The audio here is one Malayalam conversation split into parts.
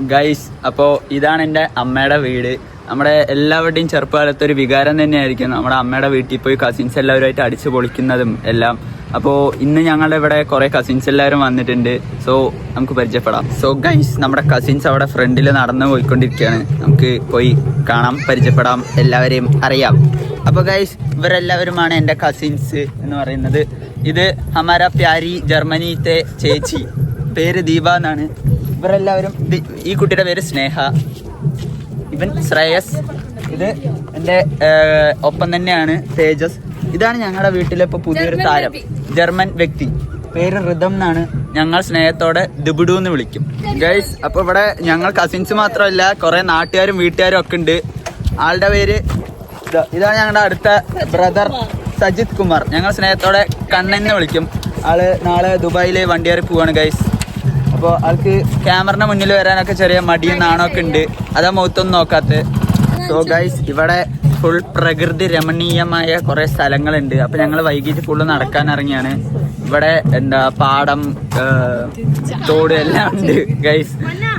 ഗൈസ് അപ്പോൾ ഇതാണ് എന്റെ അമ്മയുടെ വീട്. നമ്മുടെ എല്ലാവരുടെയും ചെറുപ്പകാലത്ത് ഒരു വികാരം തന്നെയായിരിക്കും നമ്മുടെ അമ്മയുടെ വീട്ടിൽ പോയി കസിൻസ് എല്ലാവരുമായിട്ട് അടിച്ചു പൊളിക്കുന്നതും എല്ലാം. അപ്പോൾ ഇന്ന് ഞങ്ങളുടെ ഇവിടെ കുറേ കസിൻസ് എല്ലാവരും വന്നിട്ടുണ്ട്. സോ നമുക്ക് പരിചയപ്പെടാം. സോ ഗൈസ് നമ്മുടെ കസിൻസ് അവിടെ ഫ്രണ്ടിൽ നടന്നു പോയിക്കൊണ്ടിരിക്കുകയാണ്. നമുക്ക് പോയി കാണാം പരിചയപ്പെടാം എല്ലാവരെയും അറിയാം. അപ്പോൾ ഗൈസ് ഇവരെല്ലാവരുമാണ് എന്റെ കസിൻസ് എന്ന് പറയുന്നത്. ഇത് ഹമാര പ്യാരി ജർമ്മനിത്തെ ചേച്ചി. പേര് ദീപ എന്നാണ്. ഇവരെല്ലാവരും ഈ കുട്ടിയുടെ പേര് സ്നേഹ. ഇവൻ ശ്രേയസ്. ഇത് എന്റെ ഒപ്പം തന്നെയാണ് തേജസ്. ഇതാണ് ഞങ്ങളുടെ വീട്ടിലെ ഇപ്പൊ പുതിയൊരു താരം. ജർമ്മൻ വ്യക്തി. പേര് ഋതം എന്നാണ്. ഞങ്ങൾ സ്നേഹത്തോടെ ദുബുഡു എന്ന് വിളിക്കും. ഗൈസ് അപ്പൊ ഇവിടെ ഞങ്ങൾ കസിൻസ് മാത്രമല്ല കുറെ നാട്ടുകാരും വീട്ടുകാരും ഒക്കെ ഉണ്ട്. ആളുടെ പേര് ഇതാണ് ഞങ്ങളുടെ അടുത്ത ബ്രദർ സജിത് കുമാർ. ഞങ്ങൾ സ്നേഹത്തോടെ കണ്ണെന്ന് വിളിക്കും. ആൾ നാളെ ദുബായിലെ വണ്ടി കയറി പോവാണ് ഗൈസ്. അപ്പോൾ ആൾക്ക് ക്യാമറിന്റെ മുന്നിൽ വരാനൊക്കെ ചെറിയ മടിയും നാണമൊക്കെ ഉണ്ട്. അതാ മൗത്തൊന്നും നോക്കാത്ത. സോ ഗൈസ് ഇവിടെ ഫുൾ പ്രകൃതി രമണീയമായ കുറെ സ്ഥലങ്ങളുണ്ട്. അപ്പൊ ഞങ്ങൾ വൈകിട്ട് ഫുള്ള് നടക്കാൻ ഇറങ്ങിയാണ്. ഇവിടെ എന്താ പാടം തോട് എല്ലാം ഉണ്ട് ഗൈസ്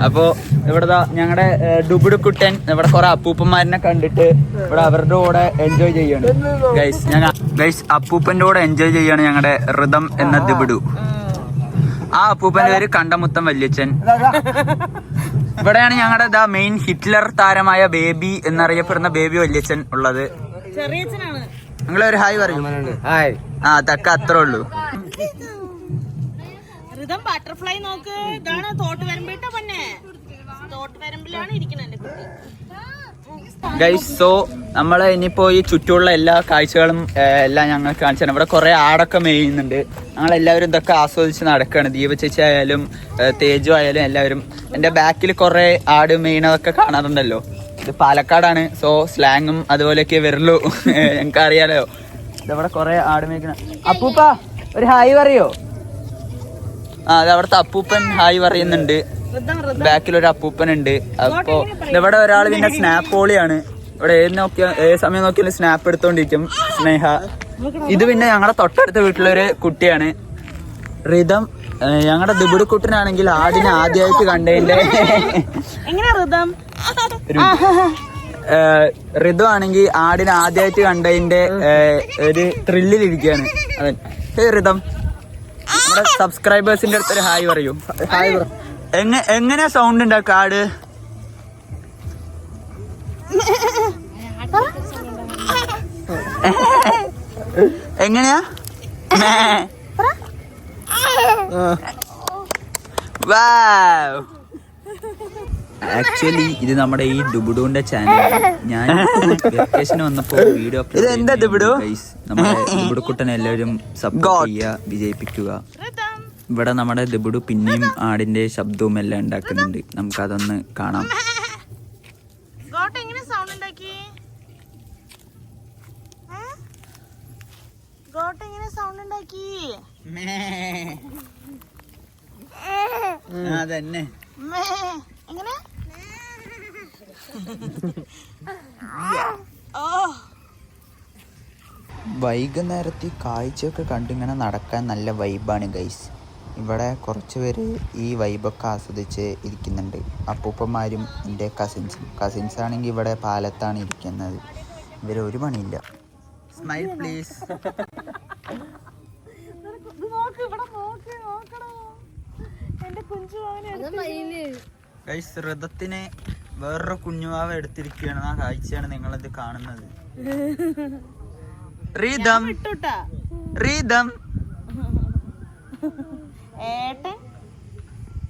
അപ്പോ ഇവിടെ ഞങ്ങളുടെ ഡുബുടുക്കുട്ടൻ ഇവിടെ കുറെ അപ്പൂപ്പന്മാരിനെ കണ്ടിട്ട് ഇവിടെ അവരുടെ കൂടെ എൻജോയ് ചെയ്യാണ് ഗൈസ് ഞങ്ങൾ ഗൈസ് അപ്പൂപ്പന്റെ കൂടെ എൻജോയ് ചെയ്യാണ് ഞങ്ങളുടെ ഋതം എന്ന ദിബിഡു ആ അപ്പൂപ്പന്റെ പേര് കണ്ടമുത്തം വല്യച്ഛൻ. ഇവിടെയാണ് ഞങ്ങളുടെ ദാ മെയിൻ ഹിറ്റ്ലർ താരമായ ബേബി എന്നറിയപ്പെടുന്ന ബേബി വല്യച്ഛൻ ഉള്ളത്. ചെറിയച്ഛനാണ്. നിങ്ങൾ ഒരു ഹായ് പറയൂ. ഹായ്. ആ തക്ക അത്രേ ഉള്ളൂ. ഋതം ബട്ടർഫ്ലൈ നോക്ക്. ഇതാണ് തോട്ട് വരമ്പിട്ട പൊന്നെ. തോട്ട് വരമ്പിലാണ് ഇരിക്കുന്നത് കുട്ടി. ഗൈസ് സോ നമ്മൾ ഇനിയിപ്പോ ഈ ചുറ്റുമുള്ള എല്ലാ കാഴ്ചകളും എല്ലാം ഞങ്ങൾ കാണിച്ചു തരാം. ഇവിടെ കുറെ ആടൊക്കെ മേയുന്നുണ്ട് ഞങ്ങൾ എല്ലാവരും ഇതൊക്കെ ആസ്വദിച്ച് നടക്കുകയാണ് ദീപ ചേച്ചി ആയാലും തേജു ആയാലും എല്ലാവരും. എന്റെ ബാക്കിൽ കുറേ ആട് മീനതൊക്കെ കാണാറുണ്ടല്ലോ. ഇത് പാലക്കാടാണ്. സോ സ്ലാങ്ങും അതുപോലെയൊക്കെ വരുള്ളൂ. ഞങ്ങൾക്ക് അറിയാലോ. ഇതവിടെ കുറേ ആട് മേയ്ക്കണ അപ്പൂപ്പ ഒരു ഹായ് പറയോ? ആ അത് അവിടുത്തെ അപ്പൂപ്പൻ ഹായ് പറയുന്നുണ്ട്. ബാക്കിൽ ഒരു അപ്പൂപ്പൻ ഉണ്ട് അപ്പോ ഇവിടെ ഒരാൾ പിന്നെ സ്നാപ്പ് പോളിയാണ്. ഇവിടെ ഏത് നോക്കിയ ഏത് സമയം നോക്കിയാലും സ്നാപ്പ് എടുത്തോണ്ടിരിക്കും സ്നേഹ. ഇത് പിന്നെ ഞങ്ങളുടെ തൊട്ടടുത്ത വീട്ടിലൊരു കുട്ടിയാണ്. റിതം ഞങ്ങളുടെ ദുബുടി കുട്ടനാണെങ്കിൽ ആടിനെ ആദ്യമായിട്ട് കണ്ടതിന്റെ ഋതം ആണെങ്കിൽ ആടിനെ ആദ്യമായിട്ട് കണ്ടതിന്റെ ഒരു ത്രില്ലിലിരിക്കുകയാണ് അവൻ. ഹേ റിതം നമ്മുടെ സബ്സ്ക്രൈബേഴ്സിന്റെ അടുത്തൊരു ഹായ് പറയൂ. ഹായ് എങ്ങനെ എങ്ങനെയാ സൗണ്ട് ഉണ്ടാക്കുക ആട്? എങ്ങനെയാ? ആക്ച്വലി ഇത് നമ്മുടെ ഈ ഡുബുഡുവിന്റെ ചാനൽ. ഞാൻ വെക്കേഷൻ വന്നപ്പോ വീഡിയോ ഇത് എന്താ ദുബുഡു? നമ്മുടെ ഡുബുഡുക്കുട്ടനെ എല്ലാവരും സപ്പോർട്ട് ചെയ്യുക വിജയിപ്പിക്കുക. ഇവിടെ നമ്മുടെ ദുബുഡു പിന്നെയും ആടിന്റെ ശബ്ദവും എല്ലാം ഉണ്ടാക്കുന്നുണ്ട്. നമുക്ക് അതൊന്ന് കാണാം ഗോട്ട് എങ്ങനെ സൗണ്ട് ഉണ്ടാക്കി ഏ? ഗോട്ട് എങ്ങനെ സൗണ്ട് ഉണ്ടാക്കി? അതന്നെ. എങ്ങനെ? ഓ. വൈകുന്നേരത്ത് കാഴ്ചയൊക്കെ കണ്ടിങ്ങനെ നടക്കാൻ നല്ല വൈബാണ് ഗൈസ് ഇവിടെ കുറച്ച് പേര് ഈ വൈബൊക്കെ ആസ്വദിച്ച് ഇരിക്കുന്നുണ്ട്. അപ്പൂപ്പന്മാരും എന്റെ കസിൻസും കസിൻസ് ആണെങ്കിൽ ഇവിടെ പാലത്താണ് ഇരിക്കുന്നത്. ഇവർ ഒരു പണിയില്ല. സ്മൈൽ പ്ലീസ് നോക്ക് ഇവിടെ നോക്കണോ? എന്റെ വേറൊരു കുഞ്ഞുവാവ എടുത്തിരിക്കുകയാണ്. ആ കാഴ്ചയാണ് നിങ്ങളിത് കാണുന്നത്. റീതം ഇട്ടുട്ടാ റീതം ഏട്ടൻ?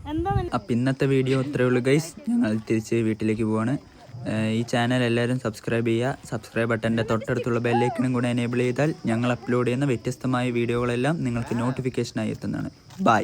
എന്താ നിന- അപ്പം ഇന്നത്തെ വീഡിയോ അത്രേ ഉള്ളൂ ഗൈസ് ഞങ്ങൾ തിരിച്ച് വീട്ടിലേക്ക് പോവാണ്. ഈ ചാനൽ എല്ലാവരും സബ്സ്ക്രൈബ് ചെയ്യുക. സബ്സ്ക്രൈബ് ബട്ടന്റെ തൊട്ടടുത്തുള്ള ബെല്ലൈക്കണും കൂടെ എനേബിൾ ചെയ്താൽ ഞങ്ങൾ അപ്ലോഡ് ചെയ്യുന്ന വ്യത്യസ്തമായ വീഡിയോകളെല്ലാം നിങ്ങൾക്ക് നോട്ടിഫിക്കേഷനായി എത്തുന്നതാണ്. ബൈ